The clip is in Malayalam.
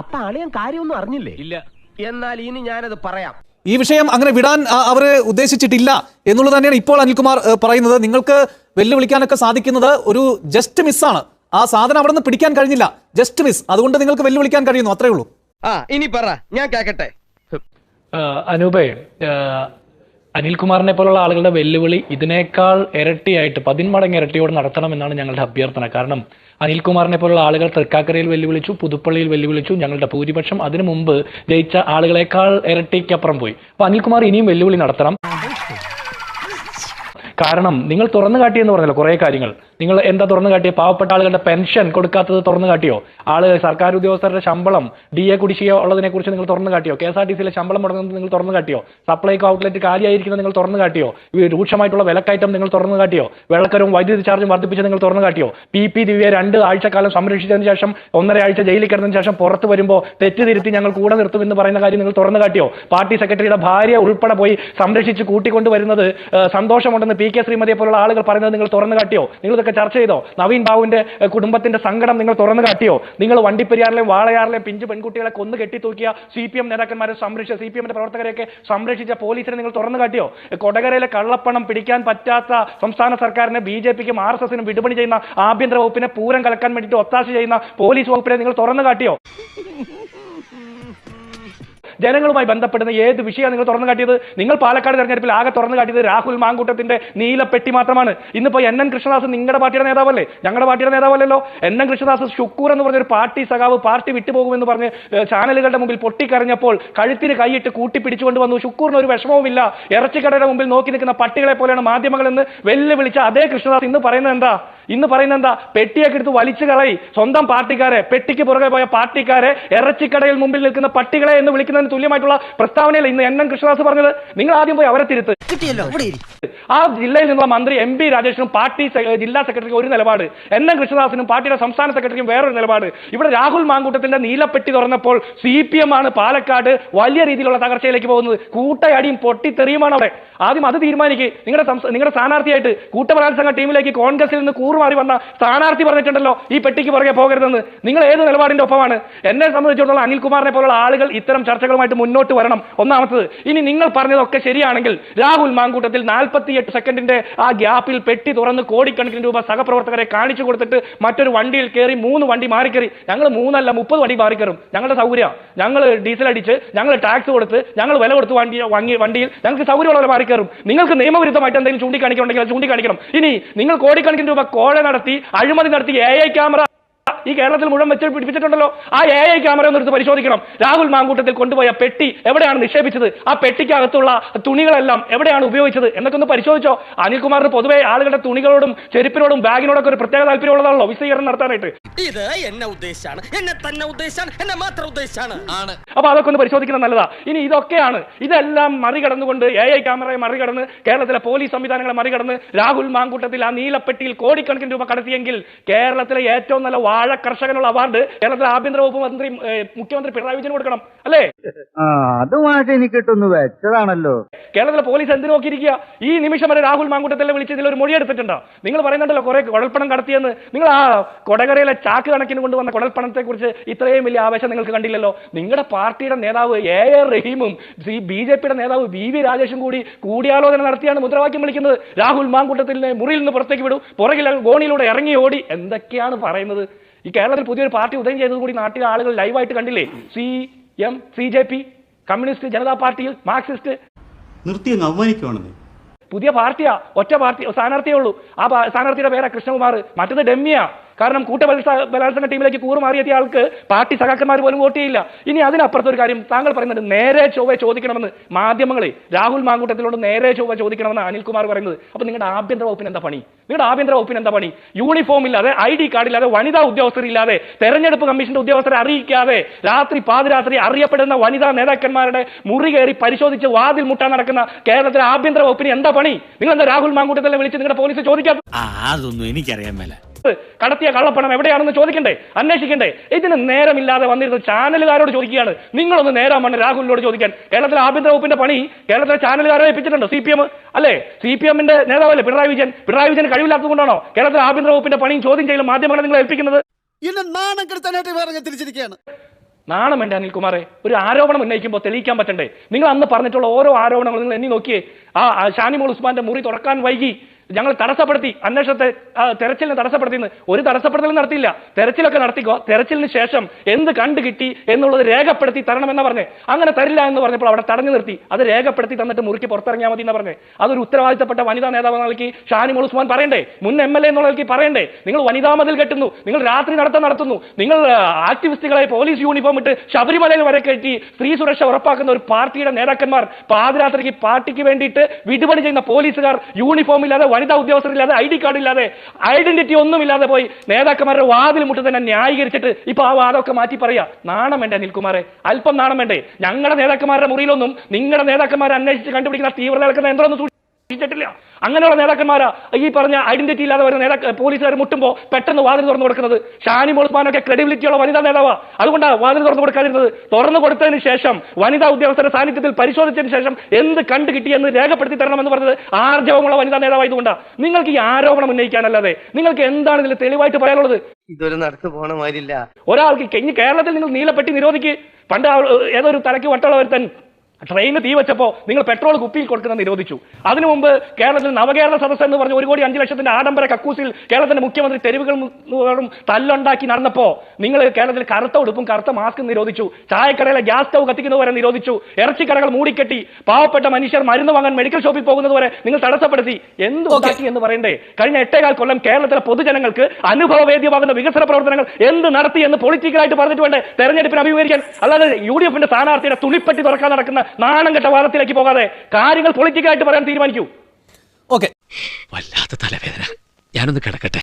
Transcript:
അപ്പൊ അളിയൻ കാര്യമൊന്നും അറിഞ്ഞില്ലേ? ഇല്ല. എന്നാൽ ഇനി ഞാനത് പറയാം. ഈ വിഷയം അങ്ങനെ വിടാൻ അവർ ഉദ്ദേശിച്ചിട്ടില്ല എന്നുള്ളത് തന്നെയാണ് ഇപ്പോൾ അനിൽകുമാർ പറയുന്നത്. നിങ്ങൾക്ക് വെല്ലുവിളിക്കാനൊക്കെ സാധിക്കുന്നത് ഒരു ജസ്റ്റ് മിസ്സാണ് ആ സാധനം അവിടെ നിന്ന് പിടിക്കാൻ കഴിഞ്ഞില്ല. ജസ്റ്റ് മിസ് അതുകൊണ്ട് നിങ്ങൾക്ക് വെല്ലുവിളിക്കാൻ കഴിയുന്നു. അത്രേ ഉള്ളൂ. ആ ഇനി പറ. ഞാൻ കേക്കട്ടെ. അനൂപേ അനിൽകുമാറിനെ പോലുള്ള ആളുകളുടെ വെല്ലുവിളി ഇതിനേക്കാൾ ഇരട്ടിയായിട്ട് പതിന്മടങ്ങ് ഇരട്ടിയോട് നടത്തണമെന്നാണ് ഞങ്ങളുടെ അഭ്യർത്ഥന. കാരണം അനിൽകുമാറിനെ പോലുള്ള ആളുകൾ തൃക്കാക്കരയിൽ വെല്ലുവിളിച്ചു പുതുപ്പള്ളിയിൽ വെല്ലുവിളിച്ചു ഞങ്ങളുടെ ഭൂരിപക്ഷം അതിനു മുമ്പ് ജയിച്ച ആളുകളെക്കാൾ ഇരട്ടിക്കപ്പുറം പോയി. അപ്പൊ അനിൽകുമാർ ഇനിയും വെല്ലുവിളി നടത്തണം. കാരണം നിങ്ങൾ തുറന്നു കാട്ടിയെന്ന് പറഞ്ഞല്ലോ കുറേ കാര്യങ്ങൾ. നിങ്ങൾ എന്താ തുറന്നു കാട്ടിയ? പാവപ്പെട്ട ആളുകളുടെ പെൻഷൻ കൊടുക്കാത്തത് തുറന്നു കാട്ടിയോ? ആൾ സർക്കാർ ഉദ്യോഗസ്ഥരുടെ ശമ്പളം ഡി എ കുടിശ്ശിക ഉള്ളതിനെ കുറിച്ച് നിങ്ങൾ തുറന്നു കാട്ടിയോ? കെ എസ് ആർ ടി സിയിലെ ശമ്പളം മുടങ്ങുന്നത് നിങ്ങൾ തുറന്നു കാട്ടിയോ? സപ്ലൈകോ ഔട്ട്ലെറ്റ് കാലിയായിരിക്കുന്നത് നിങ്ങൾ തുറന്നു കാട്ടിയോ? രൂക്ഷമായിട്ടുള്ള വിലക്കയറ്റം നിങ്ങൾ തുറന്നു കാട്ടിയോ? വെള്ളക്കരവും വൈദ്യുതി ചാർജും വർദ്ധിപ്പിച്ച് നിങ്ങൾ തുറന്നു കാട്ടിയോ? പി. പി. ദിവ്യ രണ്ട് ആഴ്ചക്കാലം സംരക്ഷിച്ചതിന് ശേഷം ഒന്നര ആഴ്ച ജയിലിൽ കിടന്നതിന് ശേഷം പുറത്ത് വരുമ്പോൾ തെറ്റ് തിരുത്തി ഞങ്ങൾ കൂടെ നിർത്തും എന്ന് പറയുന്ന കാര്യം നിങ്ങൾ തുറന്നു കാട്ടിയോ? പാർട്ടി സെക്രട്ടറിയുടെ ഭാര്യ ഉൾപ്പെടെ പോയി സംരക്ഷിച്ച് കൂട്ടിക്കൊണ്ടുവരുന്നത് സന്തോഷമുണ്ടെന്ന് പി. കെ. ശ്രീമതിയെ പോലുള്ള ആളുകൾ പറയുന്നത് നിങ്ങൾ തുറന്നു കാട്ടിയോ? നിങ്ങൾ ഇതൊക്കെ ചർച്ച ചെയ്തോ? നവീൻ ബാബുവിന്റെ കുടുംബത്തിന്റെ സങ്കടം നിങ്ങൾ തുറന്നു കാട്ടിയോ? നിങ്ങൾ വണ്ടിപ്പെരിയാറിലെയും വാളയാറിലെയും പിഞ്ചു പെൺകുട്ടികളെ കൊന്നു കെട്ടിത്തൂക്കിയ സി പി എം നേതാക്കന്മാരെ സംരക്ഷിച്ച സി പി എമ്മിന്റെ പ്രവർത്തകരെയൊക്കെ സംരക്ഷിച്ച പോലീസിനെ നിങ്ങൾ തുറന്നു കാട്ടിയോ? കൊടകരയിലെ കള്ളപ്പണം പിടിക്കാൻ പറ്റാത്ത സംസ്ഥാന സർക്കാരിനെ ബി ജെ പിക്കും ആർ എസ് എസിനും വിടുപണി ചെയ്യുന്ന ആഭ്യന്തര വകുപ്പിനെ പൂരം കലക്കാൻ വേണ്ടിയിട്ട് ഒത്താശ ചെയ്യുന്ന പോലീസ് വകുപ്പിനെ നിങ്ങൾ തുറന്നു കാട്ടിയോ? ജനങ്ങളുമായി ബന്ധപ്പെടുന്ന ഏത് വിഷയമാണ് നിങ്ങൾ തുറന്നു കാട്ടിയത്? നിങ്ങൾ പാലക്കാട് തെരഞ്ഞെടുപ്പിൽ ആകെ തുറന്നു കാട്ടിയത് രാഹുൽ മാങ്കൂട്ടത്തിന്റെ നീലപ്പെട്ടി മാത്രമാണ്. ഇന്നിപ്പോ എൻ എൻ കൃഷ്ണദാസ് നിങ്ങളുടെ പാർട്ടിയുടെ നേതാവല്ലേ? ഞങ്ങളുടെ പാർട്ടിയുടെ നേതാവല്ലല്ലോ. എൻ എൻ കൃഷ്ണദാസ് ഷുക്കൂർ എന്ന് പറഞ്ഞൊരു പാർട്ടി സഖാവ് പാർട്ടി വിട്ടുപോകുമെന്ന് പറഞ്ഞ് ചാനലുകളുടെ മുമ്പിൽ പൊട്ടിക്കരഞ്ഞപ്പോൾ കഴുത്തിന് കൈയിട്ട് കൂട്ടിപ്പിടിച്ചുകൊണ്ട് വന്നു. ഷുക്കൂറിന് ഒരു വിഷമവുമില്ല. ഇറച്ചിക്കടയുടെ മുമ്പിൽ നോക്കി നിൽക്കുന്ന പട്ടികളെ പോലെയാണ് മാധ്യമങ്ങൾ എന്ന് വെല്ലുവിളിച്ച അതേ കൃഷ്ണദാസ്. ഇന്ന് പറയുന്നത് എന്താ? ഇന്ന് പറയുന്നത് എന്താ? പെട്ടിയൊക്കെ എടുത്ത് വലിച്ചു കളയി. സ്വന്തം പാർട്ടിക്കാരെ പെട്ടിക്ക് പുറകെ പോയ പാർട്ടിക്കാരെ ഇറച്ചിക്കടയിൽ മുമ്പിൽ നിൽക്കുന്ന പട്ടികളെ എന്ന് വിളിക്കുന്നതിന് തുല്യമായിട്ടുള്ള പ്രസ്താവനയിൽ ഇന്ന് എൻ എൻ കൃഷ്ണദാസ് പറഞ്ഞത്. നിങ്ങൾ ആദ്യം പോയി അവരെ തിരുത്ത്. ആ ജില്ലയിൽ നിന്നുള്ള മന്ത്രി എം പി രാജേഷിനും പാർട്ടി ജില്ലാ സെക്രട്ടറിക്ക് ഒരു നിലപാട്. എൻ എൻ കൃഷ്ണദാസിനും പാർട്ടിയുടെ സംസ്ഥാന സെക്രട്ടറിക്കും വേറൊരു നിലപാട്. ഇവിടെ രാഹുൽ മാങ്കൂട്ടത്തിന്റെ നീലപ്പെട്ടി തുറന്നപ്പോൾ സി പി എം ആണ് പാലക്കാട് വലിയ രീതിയിലുള്ള തകർച്ചയിലേക്ക് പോകുന്നത്. കൂട്ടയടിയും പൊട്ടിത്തെറിയുമാണ് അവിടെ. ആദ്യം അത് തീരുമാനിക്കുക നിങ്ങളുടെ നിങ്ങളുടെ സ്ഥാനാർത്ഥിയായിട്ട് കൂട്ടബലാത്സംഗ ടീമിലേക്ക് കോൺഗ്രസിൽ നിന്ന് കൂറുമാറി വന്ന സ്ഥാനാർത്ഥി പറഞ്ഞിട്ടുണ്ടല്ലോ ഈ പെട്ടിക്ക് പുറകെ പോകരുതെന്ന്. നിങ്ങൾ ഏത് നിലപാടിന്റെ ഒപ്പമാണ്? എന്നെ സംബന്ധിച്ചിടത്തോളം അനിൽകുമാറിനെ പോലുള്ള ആളുകൾ ഇത്തരം ചർച്ചകളുമായിട്ട് മുന്നോട്ട് വരണം. ഒന്നാമത്തത് ഇനി നിങ്ങൾ പറഞ്ഞതൊക്കെ ശരിയാണെങ്കിൽ രാഹുൽ മാങ്കൂട്ടത്തിൽ നാൽപ്പത്തിയെട്ട് സെക്കൻഡിന്റെ ആ ഗ്യാപ്പിൽ പെട്ടി തുറന്ന് കോടിക്കണക്കിന് രൂപ സഹപ്രവർത്തകരെ കാണിച്ചു കൊടുത്തിട്ട് മറ്റൊരു വണ്ടിയിൽ കയറി മൂന്ന് വണ്ടി മാറിക്കറി. ഞങ്ങൾ മൂന്നല്ല മുപ്പത് വണ്ടി മാറിക്കറും. ഞങ്ങളുടെ സൗകര്യം. ഞങ്ങൾ ഡീസൽ അടിച്ച് ഞങ്ങൾ ടാക്സ് കൊടുത്ത് ഞങ്ങൾ വില കൊടുത്ത് വണ്ടി വാങ്ങി വണ്ടിയിൽ ഞങ്ങൾക്ക് സൗകര്യമുള്ളവരെ മാറിക്കറും. നിങ്ങൾക്ക് നിയമവിരുദ്ധമായിട്ട് എന്തെങ്കിലും ചൂണ്ടിക്കാണിക്കണമെങ്കിൽ ചൂണ്ടിക്കാണിക്കണം. ഇനി നിങ്ങൾ കോടിക്കണക്കിന് രൂപ കോഴ നടത്തി അഴിമതി നടത്തി എ ഐ ക്യാമറ ഈ കേരളത്തിൽ മുഴുവൻ വെച്ച് പിടിപ്പിച്ചിട്ടുണ്ടല്ലോ. ആ എ ഐ ക്യാമറ ഒന്ന് എടുത്ത് പരിശോധിക്കണം. രാഹുൽ മാങ്കൂട്ടത്തിൽ കൊണ്ടുപോയ പെട്ടി എവിടെയാണ് നിക്ഷേപിച്ചത്? ആ പെട്ടിക്കകത്തുള്ള തുണികളെല്ലാം എവിടെയാണ് ഉപയോഗിച്ചത്? എന്നൊക്കെ ഒന്ന് പരിശോധിച്ചോ. അനിൽകുമാറിന് പൊതുവേ ആളുകളുടെ തുണികളോടും ചെരുപ്പിനോടും ബാഗിനോടൊക്കെ ഒരു പ്രത്യേക താല്പര്യമുള്ളതാണല്ലോ. വിശദീകരണം നടത്താനായിട്ട്. ഇത് എന്നെ ഉദ്ദേശാണ് എന്നെ തന്നെ ഉദ്ദേശാണ് എന്നെ മാത്രം ഉദ്ദേശാണ് ആണ്. അപ്പൊ അതൊക്കെ ഒന്ന് പരിശോധിക്കുന്നത് നല്ലതാ. ഇനി ഇതൊക്കെയാണ്. ഇതെല്ലാം മറികടന്നുകൊണ്ട് എ ഐ ക്യാമറയെ മറികടന്ന് കേരളത്തിലെ പോലീസ് സംവിധാനങ്ങളെ മറികടന്ന് രാഹുൽ മാങ്കൂട്ടത്തിൽ ആ നീലപ്പെട്ടിയിൽ കോടിക്കണക്കിന് രൂപ കടത്തിയെങ്കിൽ കേരളത്തിലെ ഏറ്റവും നല്ല വാഴ കർഷകനുള്ള അവാർഡ് കേരളത്തിലെ ആഭ്യന്തര വകുപ്പ് മന്ത്രി മുഖ്യമന്ത്രി പിണറായി വിജയൻ കൊടുക്കണം. അല്ലേ? അതുമായിട്ട് എനിക്കിട്ടൊന്ന് വെച്ചതാണല്ലോ. കേരളത്തിലെ പോലീസ് എന്തിനു നോക്കിയിരിക്കുക? ഈ നിമിഷം വരെ രാഹുൽ മാങ്കൂട്ടത്തിലെ വിളിച്ച് ഇതിൽ ഒരു മൊഴി എടുത്തിട്ടുണ്ടോ? നിങ്ങൾ പറയുന്നുണ്ടല്ലോ കുറെ കുഴൽപ്പണം കടത്തിയെന്ന്. നിങ്ങൾ ആ കൊടകരയിലെ ചാക്ക് കണക്കിന് കൊണ്ടുവന്ന കുഴൽപ്പണത്തെ കുറിച്ച് ഇത്രയും വലിയ ആവേശം നിങ്ങൾക്ക് കണ്ടില്ലല്ലോ. നിങ്ങളുടെ പാർട്ടിയുടെ നേതാവ് എ എ റഹീമും ബി ജെ പിയുടെ നേതാവ് വി വി രാജേഷും കൂടി കൂടിയാലോചന നടത്തിയാണ് മുദ്രാവാക്യം വിളിക്കുന്നത്. രാഹുൽ മാങ്കൂട്ടത്തിനെ മുറിയിൽ നിന്ന് പുറത്തേക്ക് വിടും. പുറകിൽ ഗോണിയിലൂടെ ഇറങ്ങി ഓടി. എന്തൊക്കെയാണ് പറയുന്നത്? ഈ കേരളത്തിൽ പുതിയൊരു പാർട്ടി ഉദയം ചെയ്തത് കൂടി നാട്ടിലെ ആളുകൾ ലൈവായിട്ട് കണ്ടില്ലേ? C M C J P communist Janata പാർട്ടിയിൽ മാർക്സിസ്റ്റ്. നിർത്തി അങ്ങ് അവമാനിക്കുവാണെന്നേ. പുതിയ പാർട്ടിയാ ഒറ്റ പാർട്ടി സ്ഥാനാർത്ഥിയേ ഉള്ളൂ. ആ സ്ഥാനാർത്ഥിയുടെ പേരാ കൃഷ്ണകുമാർ. മറ്റത് ഡെമ്മിയാ. കാരണം കൂട്ട ബലാത്സ- ബലാത്സംഗ ടീമിലേക്ക് കൂറ് മാറിയെത്തിയ ആൾക്ക് പാർട്ടി സഖാക്കന്മാർ പോലും വോട്ട് ചെയ്യില്ല. ഇനി അതിനപ്പുറത്തെ ഒരു കാര്യം താങ്കൾ പറയുന്നത് നേരെ ചൊവ്വ ചോദിക്കണമെന്ന് മാധ്യമങ്ങളെ രാഹുൽ മാങ്കൂട്ടത്തിലോട് നേരെ ചൊവ്വ ചോദിക്കണമെന്ന് അനിൽകുമാർ പറയുന്നത്. അപ്പൊ നിങ്ങളുടെ ആഭ്യന്തര വകുപ്പിന് എന്താ പണി? നിങ്ങളുടെ ആഭ്യന്തര വകുപ്പിന് എന്താ പണി? യൂണിഫോം ഇല്ലാതെ ഐ ഡി കാർഡ് ഇല്ലാതെ വനിതാ ഉദ്യോഗസ്ഥരില്ലാതെ തെരഞ്ഞെടുപ്പ് കമ്മീഷന്റെ ഉദ്യോഗസ്ഥരെ അറിയിക്കാതെ രാത്രി പാതിരാത്രി അറിയപ്പെടുന്ന വനിതാ നേതാക്കന്മാരുടെ മുറി കയറി പരിശോധിച്ച് വാതിൽ മുട്ടാൻ നടക്കുന്ന കേരളത്തിലെ ആഭ്യന്തര വകുപ്പിന് എന്താ പണി? നിങ്ങൾ എന്താ രാഹുൽ മാങ്കൂട്ടത്തിലെ വിളിച്ച് നിങ്ങളുടെ പോലീസ് ചോദിക്കാത്ത അതൊന്നും എനിക്കറിയാൻ മേല. കടത്തിയ കള്ളപ്പണം എവിടെയാണെന്ന് ചോദിക്കണ്ടേ? അന്വേഷിക്കണ്ടേ? ഇതിന് നേരമില്ലാതെ വന്നിരുന്ന ചാനലുകാരോട് ചോദിക്കുകയാണ്. നിങ്ങളൊന്ന് നേരം വന്ന് രാഹുലിനോട് ചോദിക്കാൻ. കേരളത്തിലെ ആഭ്യന്തര വകുപ്പിന്റെ പണി കേരളത്തിലെ ചാനലുകാരെ ഏൽപ്പിച്ചിട്ടുണ്ട്. സി പി എം അല്ലേ? സി പി എമ്മിന്റെ നേതാവല്ലേ പിണറായി വിജയൻ? പിണറായി വിജയൻ കഴിവില്ലാത്തതുകൊണ്ടാണോ കേരളത്തിലെ ആഭ്യന്തര വകുപ്പിന്റെ പണിയും ചോദ്യം ചെയ്യലും മാധ്യമങ്ങളെ നിങ്ങൾ ഏൽപ്പിക്കുന്നത്? നാണം എന്റെ വേറെ ഞാൻ തിരിച്ചിരിക്കുകയാണ്. നാണം വേണ്ട അനിൽകുമാറെ ഒരു ആരോപണം ഉന്നയിക്കുമ്പോൾ തെളിയിക്കാൻ പറ്റണ്ടേ? നിങ്ങൾ അന്ന് പറഞ്ഞിട്ടുള്ള ഓരോ ആരോപണങ്ങളും നിങ്ങൾ എന്നെ നോക്കിയേ. ആ ഷാനിമോൾ ഉസ്മാന്റെ മുറി തുറക്കാൻ വൈകി. ഞങ്ങൾ തടസ്സപ്പെടുത്തി അന്വേഷണത്തെ തെരച്ചിലിനെ തടസ്സപ്പെടുത്തിയെന്ന് ഒരു തടസ്സപ്പെടുത്തലും നടത്തിയില്ല. തെരച്ചിലൊക്കെ നടത്തിക്കോ തെരച്ചിലിന് ശേഷം എന്ത് കണ്ടു കിട്ടി എന്നുള്ളത് രേഖപ്പെടുത്തി തരണമെന്നാ പറഞ്ഞേ. അങ്ങനെ തരില്ല എന്ന് പറഞ്ഞപ്പോൾ അവിടെ തടഞ്ഞു നിർത്തി. അത് രേഖപ്പെടുത്തി തന്നിട്ട് മുറുക്കി പുറത്തിറങ്ങിയാൽ മതി എന്ന് പറഞ്ഞേ. അതൊരു ഉത്തരവാദിത്തപ്പെട്ട വനിതാ നേതാവ് നൽകി ഷാനി ഉസ്മാൻ പറയണ്ടേ? മുൻ എം എൽ എ എന്നുള്ള നിലയ്ക്ക് പറയണ്ടേ? നിങ്ങൾ വനിതാ മതിൽ കെട്ടുന്നു. നിങ്ങൾ രാത്രി നടത്തം നടത്തുന്നു. നിങ്ങൾ ആക്ടിവിസ്റ്റുകളെ പോലീസ് യൂണിഫോം ഇട്ട് ശബരിമലയിൽ വരെ കയറ്റി സ്ത്രീ സുരക്ഷ ഉറപ്പാക്കുന്ന ഒരു പാർട്ടിയുടെ നേതാക്കന്മാർ പാതിരാത്രിക്ക് പാർട്ടിക്ക് വേണ്ടിയിട്ട് വിടുപണി ചെയ്യുന്ന പോലീസുകാർ യൂണിഫോം ഇല്ലാതെ വനിതാ ഉദ്യോഗസ്ഥരില്ലാതെ ഐ ഡി കാർഡ് ഇല്ലാതെ ഐഡന്റിറ്റി ഒന്നുമില്ലാതെ പോയി നേതാക്കന്മാരുടെ വാതിൽ മുട്ട് തന്നെ ന്യായീകരിച്ചിട്ട് ഇപ്പൊ ആ വാദമൊക്കെ മാറ്റി പറയാ. നാണം വേണ്ടേ അനിൽകുമാറെ അല്പം നാണം വേണ്ടേ? ഞങ്ങളുടെ നേതാക്കന്മാരുടെ മുറിയിലൊന്നും നിങ്ങളുടെ നേതാക്കന്മാരെ അന്വേഷിച്ച് കണ്ടുപിടിക്കുന്ന തീവ്രത നടക്കുന്ന യന്ത്രമൊന്നും സൂക്ഷിച്ചിട്ടില്ല. അങ്ങനെയുള്ള നേതാക്കന്മാരാ. ഈ പറഞ്ഞ ഐഡന്റിറ്റി ഇല്ലാതെ വരുന്ന നേതാക്ക പോലീസുകാർ മുട്ടുമ്പോൾ പെട്ടെന്ന് വാതിൽ തുറന്നു കൊടുക്കുന്നത് ഷാനി മോൾസ്മാനൊക്കെ ക്രെഡിബിലിറ്റിയുള്ള വനിതാ നേതാവാ. അതുകൊണ്ടാണ് വാതിൽ തുറന്നു കൊടുക്കാതിരുന്നത്. തുറന്നു കൊടുത്തതിന് ശേഷം വനിതാ ഉദ്യോഗസ്ഥരുടെ സാന്നിധ്യത്തിൽ പരിശോധിച്ചതിന് ശേഷം എന്ത് കണ്ടു കിട്ടിയെന്ന് രേഖപ്പെടുത്തി തരണമെന്ന് പറഞ്ഞത് ആർജവമുള്ള വനിതാ നേതാവായതുകൊണ്ടാണ് നിങ്ങൾക്ക് ഈ ആരോപണം ഉന്നയിക്കാനല്ലാതെ നിങ്ങൾക്ക് എന്താണ് ഇതിൽ തെളിവായിട്ട് പറയാനുള്ളത്? ഇതൊരു നടത്തു പോണ മാതിരില്ല. ഒരാൾക്ക് കേരളത്തിൽ നിങ്ങൾ നീലപ്പെട്ടി നിരോധിക്ക്. പണ്ട് ഏതൊരു തലയ്ക്ക് വട്ടമുള്ള ഒരുത്തൻ ട്രെയിനിന് തീ വെച്ചപ്പോൾ നിങ്ങൾ പെട്രോൾ കുപ്പിയിൽ കൊടുക്കുന്നത് നിരോധിച്ചു. അതിനു മുമ്പ് കേരളത്തിൽ നവകേരള സദസ്സ് എന്ന് പറഞ്ഞ ഒരു കോടി അഞ്ച് ലക്ഷത്തിന്റെ ആഡംബര കക്കൂസിൽ കേരളത്തിന്റെ മുഖ്യമന്ത്രി തെരുവുകളും തല്ലുണ്ടാക്കി നടന്നപ്പോ നിങ്ങൾ കേരളത്തിൽ കറുത്ത ഉടുപ്പും കറുത്ത മാസ്ക് നിരോധിച്ചു. ചായക്കടയിലെ ഗ്യാസ് സ്റ്റവ് കത്തിക്കുന്നത് വരെ നിരോധിച്ചു. ഇറച്ചിക്കടകൾ മൂടിക്കെട്ടി. പാവപ്പെട്ട മനുഷ്യർ മരുന്ന് വാങ്ങാൻ മെഡിക്കൽ ഷോപ്പിൽ പോകുന്നതുവരെ നിങ്ങൾ തടസ്സപ്പെടുത്തി. എന്ത് ഉണ്ടാക്കി എന്ന് പറയണ്ടേ? കഴിഞ്ഞ എട്ടേകാൽ കൊല്ലം കേരളത്തിലെ പൊതുജനങ്ങൾക്ക് അനുഭവവേദ്യമാകുന്ന വികസന പ്രവർത്തനങ്ങൾ എന്ത് നടത്തി എന്ന് പൊളിറ്റിക്കലായിട്ട് പറഞ്ഞിട്ട് വേണ്ടേ? തെരഞ്ഞെടുപ്പിന് അഭിമുഖീകരിക്കാൻ. അല്ലാതെ യു ഡി എഫിന്റെ സ്ഥാനാർത്ഥിയുടെ തുണിപ്പെട്ടി തുറക്കാൻ നടക്കുന്ന നാണം കെട്ട വാദത്തിലേക്ക് പോകാതെ കാര്യങ്ങൾ പൊളിറ്റിക്കായിട്ട് പറയാൻ തീരുമാനിക്കൂ. ഓക്കെ വല്ലാത്ത തലവേദന. ഞാനൊന്ന് കിടക്കട്ടെ.